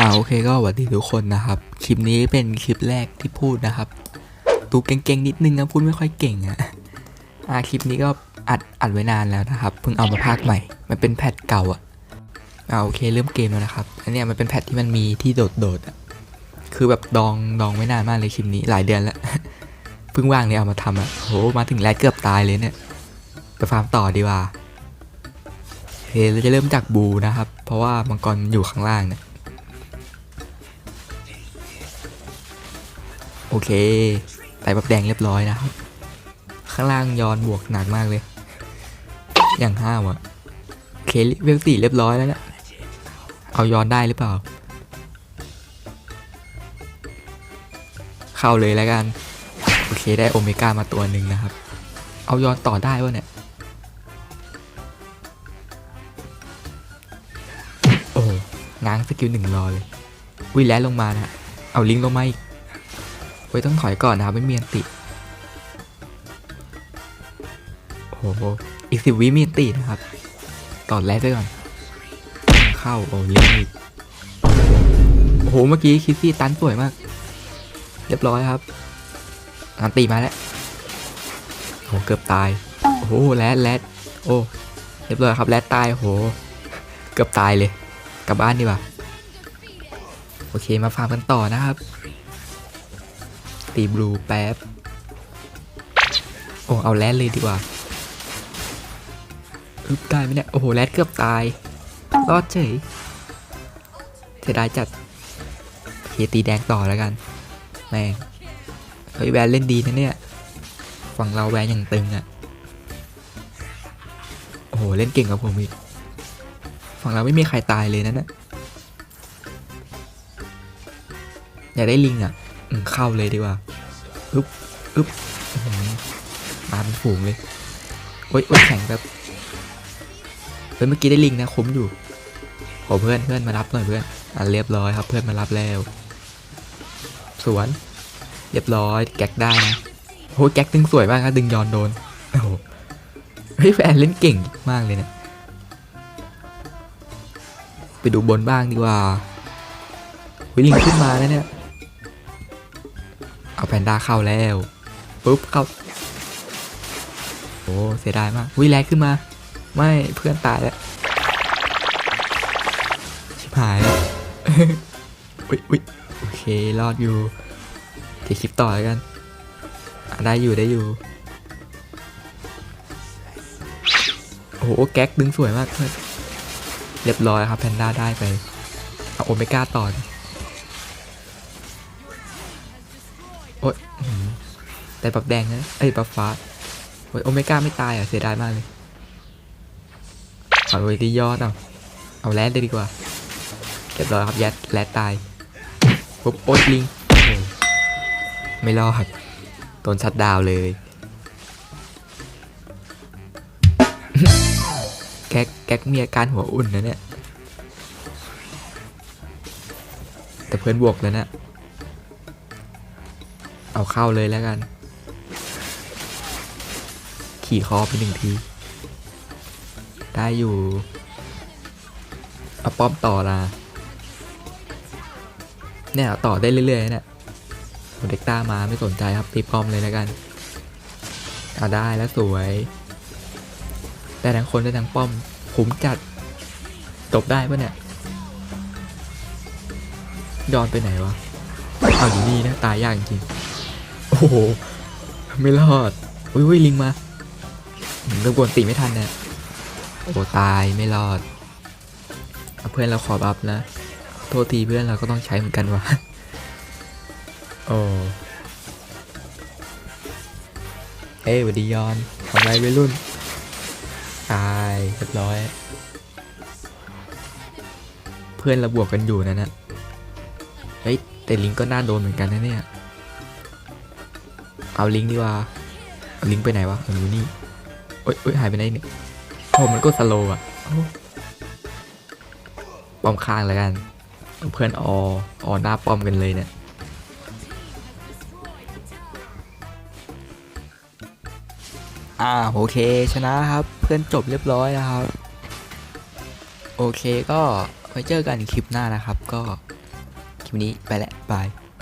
อ่าโอเคก็สวัสดีทุกคนนะครับ คลิปนี้เป็นคลิปแรกที่พูดนะครับตูเก่งๆนิดนึงนะพูดไม่ค่อยเก่งอะอ่าคลิปนี้ก็อัดอัดไว้นานแล้วนะครับ เพิ่งเอามาพากย์ใหม่ มันเป็นแพทเก่าอะอ่าโอเคเริ่มเกมแล้วนะครับ อันนี้มันเป็นแพทที่มันมีที่โดดๆอะคือแบบดองดองไว้นานมากเลยคลิปนี้หลายเดือนแล้วเพิ่งว่างเลยเอามาทำอะโหมาถึงแรดเกือบตายเลยเนี่ยไปฟาร์มต่อดีกว่าโอเคเราจะเริ่มจากบูนะครับ เพราะว่ามังกรอยู่ข้างล่างเนี่ย โอเคไต่บับแดงเรียบร้อยนะ ข้างล่างย้อนบวกหนักมากเลย อย่างห้าวอะโอเคเวลสี่เรียบร้อยแล้วนะเอาย้อนได้หรือเปล่า เข้าเลยแล้วกัน โอเคได้โอเมก้ามาตัวหนึ่งนะครับ เอาย้อนต่อได้วะเนี่ยโอ้ง้างสกิลหนึ่งรอเลยวิแลนลงมานะ เอาลิงลงมาอีก ยต้องถอยก่อนนะครับ ไม่มีอันติ โอ้โห อีกสิบวิมีอันตินะครับต่อแรกไปก่อน เข้า โอ้ลิงอีกโอ้โห เมื่อกี้คิดซี่ตันสวยมาก เรียบร้อยครับ อันติมาแล้ว โอ้โหเกือบตาย โอ้โหแรดแรดโอ้ เรียบร้อยครับแรดตายโอ้โห เกือบตายเลย กลับบ้านดีกว่า โอเคมาฟาร์มกันต่อนะครับ ตีบลูแป๊บ โอ้ เอาแรดเลยดีกว่าอึบได้ไหมเนี่ย โอ้โห แรดเกือบตาย รอดเฉย เสียดายจัดเคตีแดงต่อแล้วกัน แม่ง เฮ้ย แวนเล่นดีนะเนี่ย ฝั่งเราแวนอย่างตึงอะ่ะ โอ้โห เล่นเก่งกว่าผมอีก ฝั่งเราไม่มีใครตายเลยนั่นนะอยากได้ลิงอะ่ะ เข้าเลยดีกว่าอึ๊บอึ๊บอื้อหือมาเป็นฝูงเลยโอ๊ยโอ๊ยแข็งแบบเฮ้ยเมื่อกี้ได้ลิงนะคุ้มอยู่ขอเพื่อนเพื่อนมารับหน่อยเพื่อนอะเรียบร้อยครับ เพื่อนมารับแล้ว สวน เรียบร้อยแก๊กได้นะโอ้ยแก๊กดึงสวยมากครับดึงยอนโดนโอ้โหเฮ้ยแฟนเล่นเก่งมากเลยเนะไปดูบนบ้างดีกว่าวิลิงขึ้นมาแล้วเนี่ย แพนด้าเข้าแล้วปุ๊บเข้าโอ้เสียดายมากวิแลขึ้นมา ไม่เพื่อนตายแล้วชิบหายแล้วอุ๊ยอุ๊ยโอเครอดอยู่เดี๋ยวคลิปต่อแล้วกันได้อยู่ได้อยู่โอ้โหแก๊กดึงสวยมากเพื่อนเรียบร้อยครับแพนด้าได้ไปเอาโอเมก้าต่อ โอ๊ยแต่ปับแดงนะเอ้ยปับฟ้า โอ้ยโอเมก้าไม่ตายอะ เสียดายมากเลยเอาไว้ที่ยอดเอาเอาแรดเลยดีกว่าเรียบร้อยครับยัดแรดตายปุ๊บโอ๊ยลิง ไม่รอดโดนชัดดาวเลย แก๊กแก๊กมีอาการหัวอุ่นนะเนี่ย แต่เพื่อนบวกแล้วนะ เอาเข้าเลยแล้วกัน ขี่คอไปหนึ่งที ได้อยู่เอาป้อมต่อละเนี่ยเอาต่อได้เรื่อยๆเนี่ยเด็กต้ามาไม่สนใจครับตีป้อมเลยแล้วกันเอาได้แล้วสวยได้ทั้งคนได้ทั้งป้อมคุ้มจัดจบได้ปะเนี่ยยอนไปไหนวะ เอาอยู่นี่นะ ตายยากจริง โอ้โห ไม่รอด อุ้ยอุ้ยลิงมาเรื่องบนตีไม่ทันเนี่ยโอ้ตายไม่รอดเอเพื่อนเราขอบัฟนะ โทษทีเพื่อนเราก็ต้องใช้เหมือนกันวะโอ้เอ้ยวัดดียอนทำไรวัยรุ่น ตายเรียบร้อย เพื่อนเราบวกกันอยู่นะนะเฮ้ยแต่ลิงก็น่าโดนเหมือนกันนะเนี่ย เอาลิงดีกว่าเอาลิงไปไหนวะอยู่นี่โอ๊ยโอ๊ยหายไปไหนเนี่ยโอ้มันก็สโลว์อะป้อมข้างแล้วกันเอาเพื่อนอออหน้าป้อมกันเลยเนี่ยอ่าโอเคชนะครับ เพื่อนจบเรียบร้อยนะครับ โอเคก็ไว้เจอกันคลิปหน้านะครับ ก็คลิปนี้ไปแล้วบาย